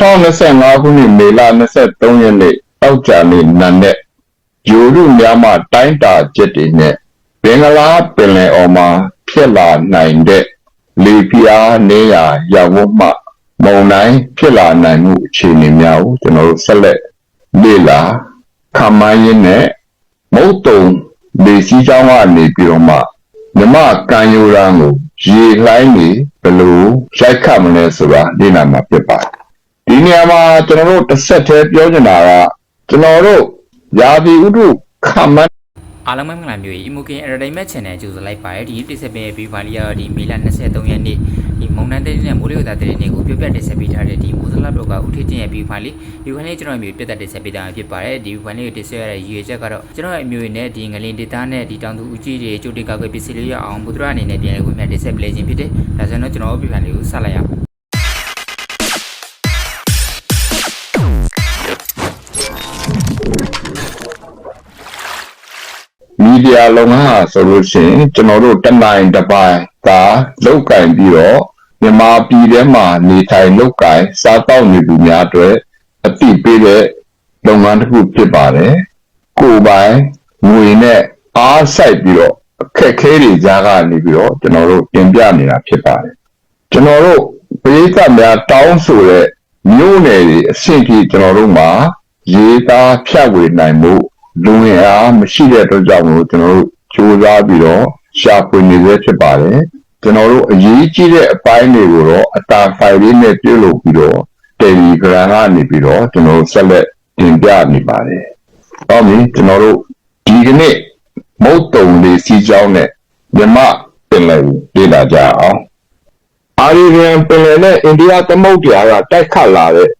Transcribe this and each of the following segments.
2025ခုနှစ်မေလ23ရက်နေ့တောက်ကြနေ့နံနက်ယူရုများမှတိုင်းတာချက်တွေနဲ့ဘင်္ဂလားပင်လယ်အော်မှာဖြစ်လာနိုင်တဲ့လေပြင်းနေရရောက်မှမုန်တိုင်းဖြစ်လာနိုင်မှုအခြေအနေများကိုကျွန်တော်တို့ဆက်လက်လေ့လာခမန်းရင်းနဲ့မုတ်တုံလေစီးကြောင်းကနေပြီးတော့မှမြမကန်ယူရန်ကိုရေလှိုင်းနေဘယ်လိုရိုက်ခတ်မလဲဆိုတာလေ့လာမှာဖြစ်ပါတယ် ဒီနေရာမှာကျွန်တော်တို့တစ်ဆက်တည်းပြောချင်တာကကျွန်တော်တို့ရာသီဥတုခမန်းအားလုံးပဲမင်္ဂလာမျိုးကြီး Imoken Entertainment Channel ကြိုဆိုလိုက်ပါတယ်ဒီတိဆက်ပေးပြီးပါလီယာဒီမေလ23ရက်နေ့ဒီမုံနန်းတဲ့နဲ့မိုးလေဝသတဲ့နေ့ကိုပြပြတင်ဆက်ပေးထားတဲ့ဒီမိုးစလပ်တော့ကဥထိတင်ရဲ့ပြီးပါလီဒီခွန်းလေးကျွန်တော်မျိုးပြတ်တင်ဆက်ပေးတာဖြစ်ပါတယ်ဒီခွန်းလေးကိုတင်ဆက်ရတဲ့ရည်ရွယ်ချက်ကတော့ကျွန်တော်ရဲ့အမျိုးရင်းနဲ့ဒီငလင်ဒေတာနဲ့ဒီတောင်သူဦးကြီးတွေကြိုတင်ကောက်ွယ်ပစ္စည်းလေးရအောင်ဘုဒ္ဓအနေနဲ့ပြန်လည်ဝင်မြတ်တင်ဆက်ပေးခြင်းဖြစ်တယ်ဒါဆိုတော့ကျွန်တော်ပြပြလေးကိုဆက်လိုက်ရအောင် မီဒီယာလုပ်ငန်းဟာဆိုလို့ရှိရင်ကျွန်တော်တို့တနိုင်တစ်ပိုင်းသာလောက်ကင်ပြီးတော့မြန်မာပြည်ထဲမှာနေထိုင်လောက်ကင်စားတောက်နေသူများအတွက်အတိပေးတဲ့လုပ်ငန်းတစ်ခုဖြစ်ပါတယ်ကိုယ်ပိုင်ငွေနဲ့အားဆိုင်ပြီးတော့အခက်ခဲတွေကြားကနေပြီးတော့ကျွန်တော်တို့တင်ပြနေတာဖြစ်ပါတယ်ကျွန်တော်တို့ပရိသတ်များတောင်းဆိုတဲ့မျိုးနယ်တွေအဆင့်ကြီးကျွန်တော်တို့မှာရေးသားဖြတ်ဝေနိုင်မှု လူငယ်အားမရှိတဲ့အတွက်ကြောင့်မို့ကျွန်တော်တို့ကြိုးစားပြီးတော့ရှာဖွေနေရဖြစ်ပါတယ်ကျွန်တော်တို့အရေးကြီးတဲ့အပိုင်းတွေကိုတော့အတာဖိုင်လေးနဲ့ပြုလုပ်ပြီးတော့ Telegram ကနေပြီးတော့ကျွန်တော်တို့ဆက်လက်တင်ပြနေပါတယ်။တော့မြင်ကျွန်တော်တို့ဒီကနေ့မုတ်တုံလေးစီကြောင်းနဲ့မြမပင်လယ်ကိုလေ့လာကြအောင်။အာရီဗန်ပင်လယ်နဲ့အိန္ဒိယသမုဒ္ဒရာကတိုက်ခတ်လာတဲ့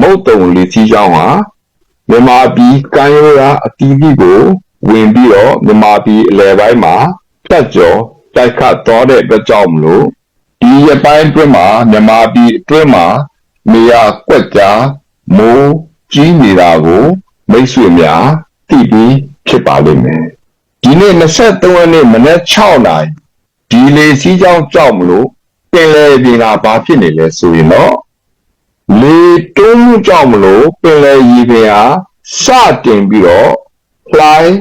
မုတ်တုံလေးစီကြောင်းဟာ မြန်မာပြည်ကမ်းရိုးတန်းအသီးသီးကိုဝင်ပြီးတော့မြန်မာပြည်အလယ်ပိုင်းမှာဖြတ်ကျော်တိုက်ခတ်သွားတဲ့အတွက်ကြောင့်မလို့ဒီရပိုင်းအတွင်းမှာမြန်မာပြည်အတွင်းမှာနေရာကွက်ကြားမိုးကြီးနေတာကိုမိတ်ဆွေများသိပြီးဖြစ်ပါလိမ့်မယ်ဒီနေ့23ရက်နေ့မနက်6နာရီဒီလေစီးကြောင်းကြောက်မလို့ပင်လယ်ပြင်ကဘာဖြစ်နေလဲဆိုရင်တော့ လေတွန်းမှုကြောင့်မလို့ပင်လယ်ရေပြင်ဟာစတင်ပြီးတော့လှိုင်း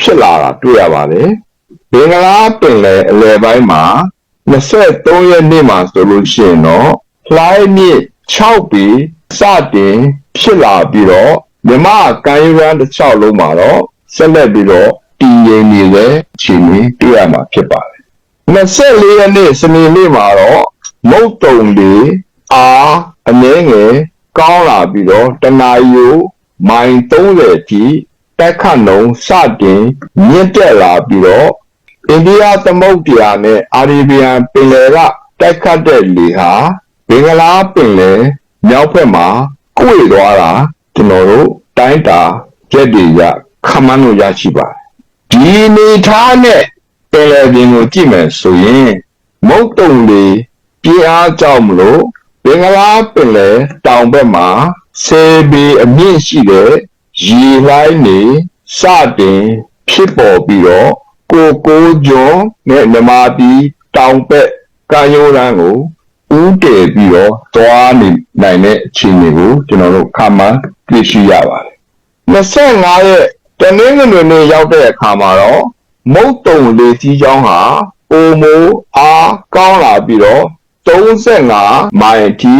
ဖြစ်လာတာတွေ့ရပါတယ်။ဘင်္ဂလားပင်လယ်အလယ်ပိုင်းမှာ23ရက်နေ့မှာဆိုလို့ရှိရင်တော့လှိုင်းမြင့်6ပေစတင်ဖြစ်လာပြီးတော့မြမကမ်းရိုးတန်းတစ်လျှောက်လုံးမှာတော့ဆက်လက်ပြီးတော့တည်ငြိမ်နေတဲ့အခြေအနေတွေ့ရမှာဖြစ်ပါတယ်။24ရက်နေ့စနေနေ့မှာတော့မုတ်တုံလေးအား အနည်းငယ်ကောင်းလာပြီးတော့တနာရီကိုမိုင်30အထိတက်ခတ်နှုံစတင်မြင့်တက်လာပြီးတော့အိန္ဒိယသမုဒ္ဒရာနဲ့အာရေဗီယံပင်လယ်ကတက်ခတ်တဲ့လေဟာဘင်္ဂလားပင်လယ်မြောက်ဘက်မှာကွေ့သွားတာကျွန်တော်တို့တိုင်းတာကြက်တွေရခမန်းလို့ရရှိပါတယ်ဒီနေထားနဲ့ပင်လယ်ပြင်ကိုကြည့်မယ်ဆိုရင်မုတ်တုံတွေပြင်းအားကြောင့်မလို့ဘ င်္ဂလားပင်လယ်တောင်ဘက်မှာဆယ်ပေအမြင့်ရှိတဲ့ရေလှိုင်းတွေစတင်ဖြစ်ပေါ်ပြီးတော့ကိုကိုကျော်နဲ့မြမာပြည်တောင်ဘက်ကမ်းရိုးတန်းကိုဦးတည်ပြီးတော့သွားနေနိုင်တဲ့အခြေအနေကိုကျွန်တော်တို့ခါမှန်းတွေ့ရှိရပါတယ်25ရက်တနင်္ဂနွေနေ့ရောက်တဲ့အခါမှာတော့မုတ်တုံလေကြီးချောင်းဟာပုံမိုးအားကောင်းလာပြီးတော့ 35မိုင်အထိ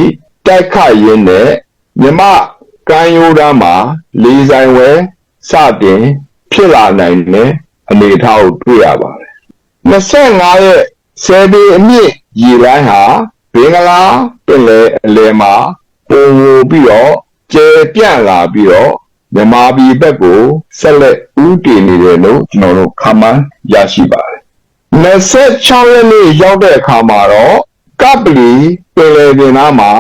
တိုက်ခတ်ရင်းနဲ့မြမကမ်းရိုးတန်းမှာလေဆိုင်ဝဲစတင်ဖြစ်လာနိုင်တဲ့အနေအထားကိုတွေ့ရပါတယ်25ရက်ဆယ်ပေအမြင့်ရေလိုင်းဟာဘင်္ဂလားပင်လယ်အလယ်မှာပုံမူပြီးတော့ကျယ်ပြန့်လာပြီးတော့မြန်မာပြည်ဘက်ကိုဆက်လက်ဦးတည်နေတယ်လို့ကျွန်တော်တို့ခန့်မှန်းရရှိပါတယ်26ရက်နေ့ရောက်တဲ့အခါမှာတော့ ကပလီပင်လယ်ပြင်သားမှာ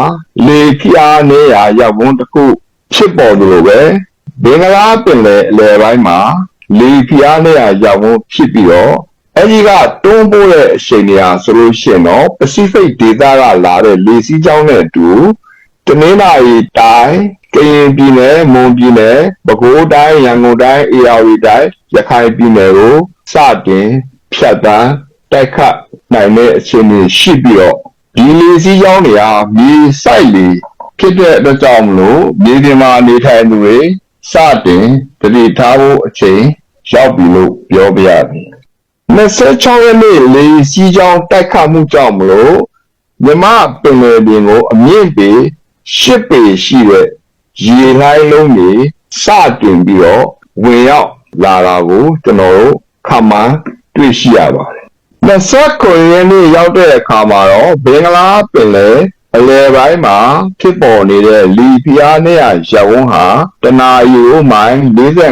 လေပြားနေရာရောက်ဝန်းတစ်ခုဖြစ်ပေါ်သလိုပဲဘင်္ဂလားပင်လယ်အလယ်ပိုင်းမှာလေပြားနေရာရောက်ဝန်းဖြစ်ပြီးတော့အဲဒီကတွန်းပိုးတဲ့အချိန်နေရာဆိုလို့ရှိရင်တော့ပစိဖိတ်ဒေသကလာတဲ့လေစီးကြောင်းနဲ့အတူတနင်္လာရီတိုင်းကရင်ပြည်နယ်မွန်ပြည်နယ်ပဲခူးတိုင်းရန်ကုန်တိုင်းအေရဝတီတိုင်းရခိုင်ပြည်နယ်ကိုစတင်ဖြတ်တန်းတိုက်ခတ်နိုင်တဲ့အခြေအနေရှိပြီးတော့ ဒီလေစီးကြောင်းတွေဟာမြေစိုက်လေဖြစ်တဲ့အတွက်ကြောင့်မလို့မြေပြင်မှာနေထိုင်သူတွေစတင်တတိထားဖို့အချိန်ရောက်ပြီလို့ပြောပြရသည်26ရက်နေ့လေစီးကြောင်းတိုက်ခတ်မှုကြောင့်မလို့မြမပင်လယ်ပြင်ကိုအမြင့်ပေ10ပေရှိတဲ့ရေလှိုင်းလုံးတွေစတင်ပြီးတော့ဝင်ရောက်လာတာကိုကျွန်တော်တို့ခန့်မှန်းတွေ့ရှိရပါတယ်။ 29ရက်နေ့ရောက်တဲ့အခါမှာတော့ဘင်္ဂလားပင်လယ်အလယ်ပိုင်းမှာဖြစ်ပေါ်နေတဲ့လီဖီယာနဲ့ရပ်ဝန်းဟာတနာရီကိုမိုင်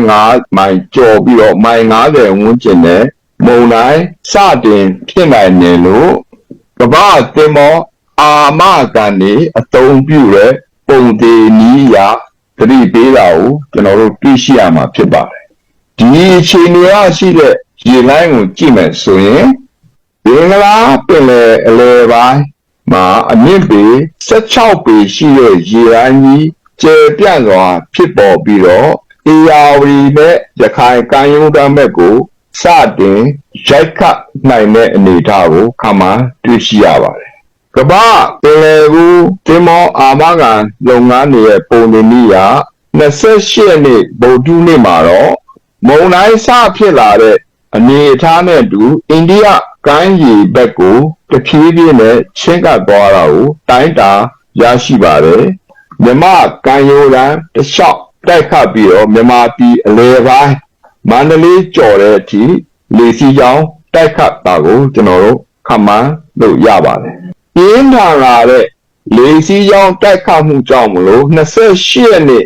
45မိုင်ကျော်ပြီးတော့မိုင်90ဝန်းကျင်နဲ့မုံတိုင်းစတင်ဖြစ်နိုင်တယ်လို့ကမ္ဘာသင်္ဘောအာမကန်နေအသုံးပြုတဲ့ပုံသေးနီးရာသတိပေးတာကိုကျွန်တော်တို့တွေ့ရှိရမှာဖြစ်ပါတယ်ဒီအခြေအနေရရှိတဲ့ရေလိုင်းကိုကြည့်မယ်ဆိုရင် ဘင်္ဂလားပင်လယ်အလယ်ပိုင်းမှာအမြင့်ပေ16ပေရှိတဲ့ရေလိုင်းကြီးကျယ်ပြန့်စွာဖြစ်ပေါ်ပြီးတော့အေယာဝတီနဲ့ရခိုင်ကမ်းရိုးတန်းဘက်ကိုစတင်ရိုက်ခတ်နိုင်တဲ့အနေအထားကိုခါမှတွေ့ရှိရပါတယ်။ကမ္ဘာပင်လယ်ကူတင်မောအာမခံလုပ်ငန်းတွေရဲ့ပုံနေနည်းက28ရက်နေ့ဗုဒ္ဓနေ့မှာတော့မုံတိုင်းစဖြစ်လာတဲ့အနေအထားနဲ့အတူအိန္ဒိယ ကမ်းခြေဘက်ကိုတဖြည်းဖြည်းနဲ့ချင်းကပ်သွားတာကိုတိုင်းတာရရှိပါတယ်။မြမကံရိုးတန်းတစ်လျှောက်တိုက်ခတ်ပြီးတော့မြမပြည်အလဲပိုင်းမန္တလေးကြော်တဲ့အထိလေစီချောင်းတိုက်ခတ်တာကိုကျွန်တော်တို့ခန့်မှန်းလို့ရပါတယ်။ပြင်းထန်လာတဲ့လေစီချောင်းတိုက်ခတ်မှုကြောင့်မလို့28ရက်နေ့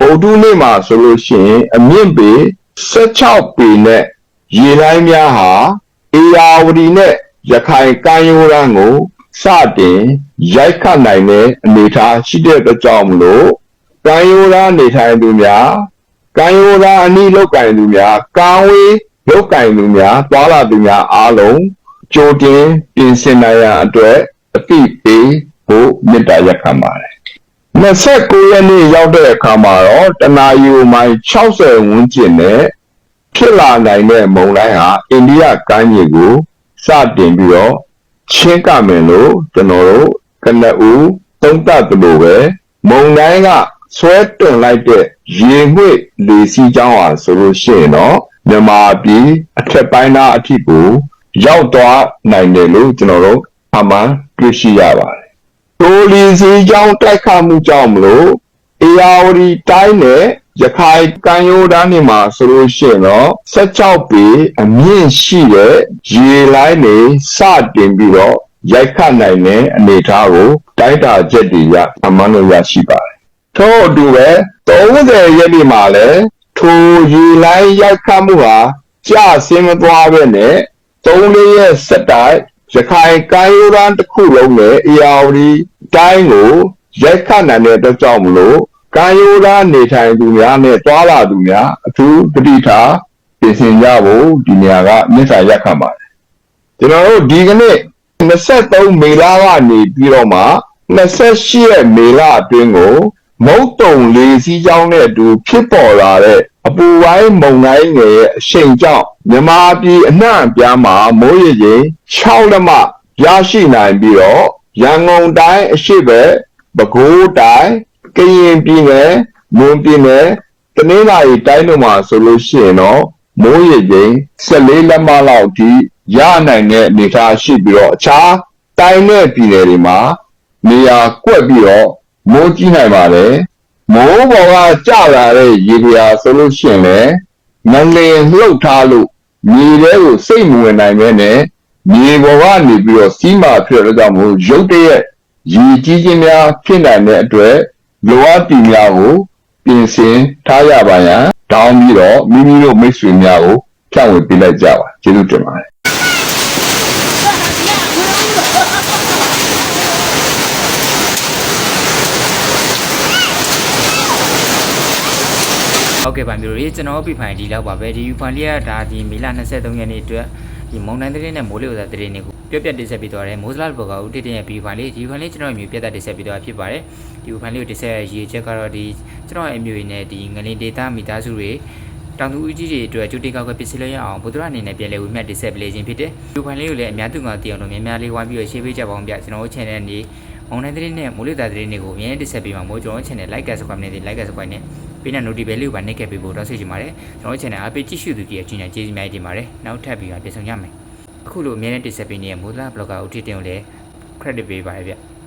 ဗုဒ္ဓနေ့မှာဆိုလို့ရှိရင်အမြင့်ပေ16ပေနဲ့ရေလိုင်းများဟာ အေယာဝတီနဲ့ရခိုင်ကမ်းရိုးတန်းကိုစတင်ရိုက်ခတ်နိုင်တဲ့အနေအထားရှိတဲ့အတွက်ကြောင့်မလို့ကမ်းရိုးတန်းနေထိုင်သူများကံရိုးသားအနည်းလောက်ကင်သူများကာဝေးလောက်ကင်သူများသွာလာသူများအားလုံးကြိုတင်ပြင်ဆင်နိုင်ရန်အတွက်အသိပေးဖို့မေတ္တာရက်ခံပါတယ်29ရက်နေ့ရောက်တဲ့အခါမှာတော့တနာယူမိုင်60ဝန်းကျင်နဲ့ ဖြစ်လာနိုင်တဲ့မုန်တိုင်းဟာအိန္ဒိယကမ်းခြေကိုစတင်ပြီးတော့ချင်းကမယ်လို့ကျွန်တော်တို့ကနဦးသုံးသပ်သလိုပဲမုန်တိုင်းကဆွဲတွန်လိုက်တဲ့ရေငွေ့လေစီးကြောင်းဟာဆိုလို့ရှိရင်တော့မြန်မာပြည်အထက်ပိုင်းသားအထိကိုရောက်သွားနိုင်တယ်လို့ကျွန်တော်တို့အမှန်တွေ့ရှိရပါတယ်။တိုလီစီးကြောင်းတိုက်ခတ်မှုကြောင့်မလို့ အေယာဝတီတိုင်းနဲ့ရခိုင်ကမ်းရိုးတန်းတွေမှာဆိုလို့ရှိရင်တော့16ပေအမြင့်ရှိတဲ့ရေလိုင်းတွေစတင်ပြီးတော့ရိုက်ခတ်နိုင်တဲ့အနေအထားကိုတိုက်တာချက်တွေရအမှန်လို့ရရှိပါတယ်။ထို့အတူပဲ30ရက်နေ့မှာလည်းထိုရေလိုင်းရိုက်ခတ်မှုဟာကြဆင်းမသွားပဲနဲ့3ရက်ဆက်တိုက်ရခိုင်ကမ်းရိုးတန်းတစ်ခုလုံးနဲ့အေယာဝတီတိုင်းကိုရိုက်ခတ်နိုင်တဲ့အတွက်ကြောင့်မလို့ ကမ်းရိုးတန်းနေထိုင်သူများနဲ့တွာလာသူများအထူးပဋိထားပြင်ဆင်ကြဖို့ဒီနေရာကမြစ်စာရက်ခံပါတယ်ကျွန်တော်တို့ဒီကနေ့23မေလကနေပြီးတော့မှ28ရက်မေလအတွင်းကို မုတ်တုံလေးစီးကြောင်းနဲ့အတူဖြစ်ပေါ်လာတဲ့အပူပိုင်းမုန်တိုင်းငယ်ရဲ့အရှိန်ကြောင့်မြမာပြည်အနှံ့အပြားမှာမိုးရေချိန်6လက်မရရှိနိုင်ပြီးတော့ရန်ကုန်တိုင်းအရှိဘက်ပဲခူးတိုင်း ကရင်ပြည်နယ်မွန်ပြည်နယ်တနင်္သာရီတိုင်းတို့မှာဆိုလို့ရှိရင်တော့မိုးရေချိန်14လက်မလောက်အထိရနိုင်တဲ့အနေအထားရှိပြီးတော့အခြားတိုင်းနဲ့ပြည်နယ်တွေမှာနေရာကွက်ပြီးတော့မိုးကြီးနိုင်ပါတယ်မိုးပေါ်ကကျလာတဲ့ရေပြာဆိုလို့ရှိရင်လည်းငလင်လှုပ်ထားလို့မြေထဲကိုစိတ်မဝင်နိုင်ပဲနဲ့မြေပေါ်ကနေပြီးတော့စီးမာဖြစ်တဲ့ကြောင့်မို့ရုတ်တရက်ရေကြီးခြင်းများဖြစ်နိုင်တဲ့အတွက် လောအပ်တီများကိုပြင်ဆင်ထားရပါရန်တောင်းပြီးတော့မိမိတို့မိတ်ဆွေများကိုဖြန့်ဝေပေးလိုက်ကြပါကျေးဇူးတင်ပါတယ်ဟုတ်ကဲ့ပါမျိုးတွေကျွန်တော်ပြဖိုင်ဒီလောက်ပါပဲဒီဖိုင်လေးကဒါဒီမေလ23ရက်နေ့အတွက်ဒီမုံတိုင်းသတင်းနဲ့မိုးလေဝသသတင်းတွေကို ပြောပြတင်ဆက်ပေးသွားတယ်မိုးစလာဘောကဦးတိတင်ရဲ့ဗီဒီယိုဖိုင်လေးဒီဖိုင်လေးကျွန်တော်အမျိုးပြသက်တင်ဆက်ပေးသွားဖြစ်ပါတယ်ဒီဖိုင်လေးကိုတင်ဆက်ရေးချက်ကတော့ဒီကျွန်တော်အမျိုးရင်းနဲ့ဒီငလင်ဒေတာမိသားစုတွေတောင်သူဦးကြီးတွေအတွက်ကျူတင်ကောက်ကပစ္စည်းလေးရအောင်ဘုဒ္ဓရအနေနဲ့ပြန်လည်ဝေမျှတင်ဆက်ပေးလေခြင်းဖြစ်တယ်ဒီဖိုင်လေးကိုလည်းအများသူငါတရားတော်များများလေးဝိုင်းပြီးရှေ့ပေးကြပါအောင်ဗျကျွန်တော်တို့ channel နေအွန်လိုင်းသတင်းနဲ့မိုးလေတာသတင်းတွေကိုအမြဲတင်ဆက်ပေးမှာမို့ကျွန်တော်တို့ channel like and subscribe နဲ့ like and subscribe နဲ့ပေးတဲ့ notify လေးကိုပါနှိပ်ခဲ့ပေးဖို့တောင်းဆိုချင်ပါတယ်ကျွန်တော်တို့ channel အားပေးကြည့်ရှုသူကြီးရဲ့အကျဉ်းချကျေးဇူးများတင်ပါတယ်နောက်ထပ်ပြီးတော့ပြန်ဆောင်ရမယ် အခုလိုအများနဲ့တင်ဆက်ပေးနေတဲ့မူလဘလော့ဂါဦးထစ်တင်ကိုလည်း credit ပေးပါရစေဗျ။